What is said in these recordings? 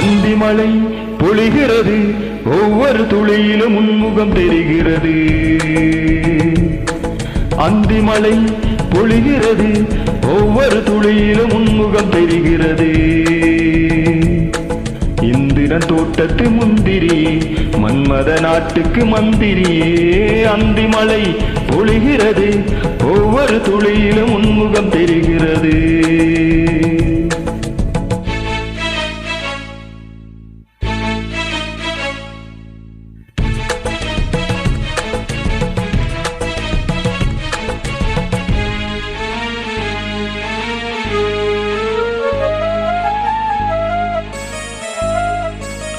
அந்தி மழை பொழிகிறது. ஒவ்வொரு துளியிலும் உன்முகம் தெரிகிறது அந்தி மழை பொழிகிறது. ஒவ்வொரு துளியிலும் உன்முகம் தெரிகிறது இந்திரன் தோட்டத்து முந்திரியே மன்மத நாட்டுக்கு மந்திரியே அந்தி மழை பொழிகிறது. ஒவ்வொரு துளியிலும் உன்முகம் தெரிகிறது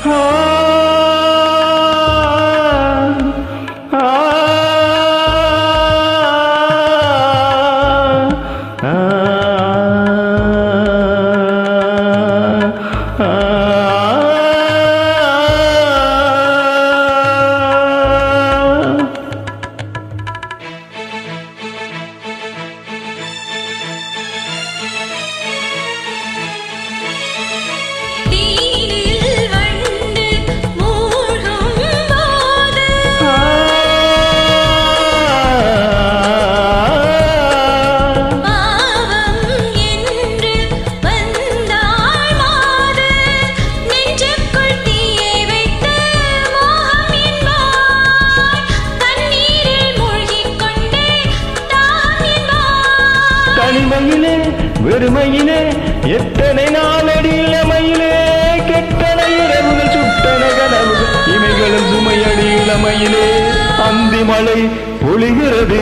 Oh. வெறுமையிலே எத்தனை நாளடி இளமையிலே கெட்டன இரவுகள் சுட்டன கனவுகள் இமைகளும் சுமையடி இளமையிலே அந்தி மழை பொழிகிறது.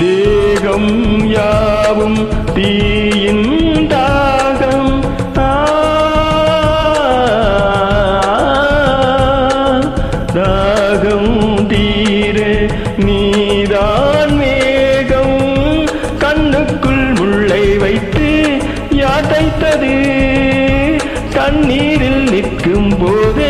தேகம் யாவும் தீயின் தாகம். தாகம் தீர நீதான் மேகம். கண்ணுக்குள் முள்ளை வைத்து யாதைத்தது தண்ணீரில் நிற்கும் போதே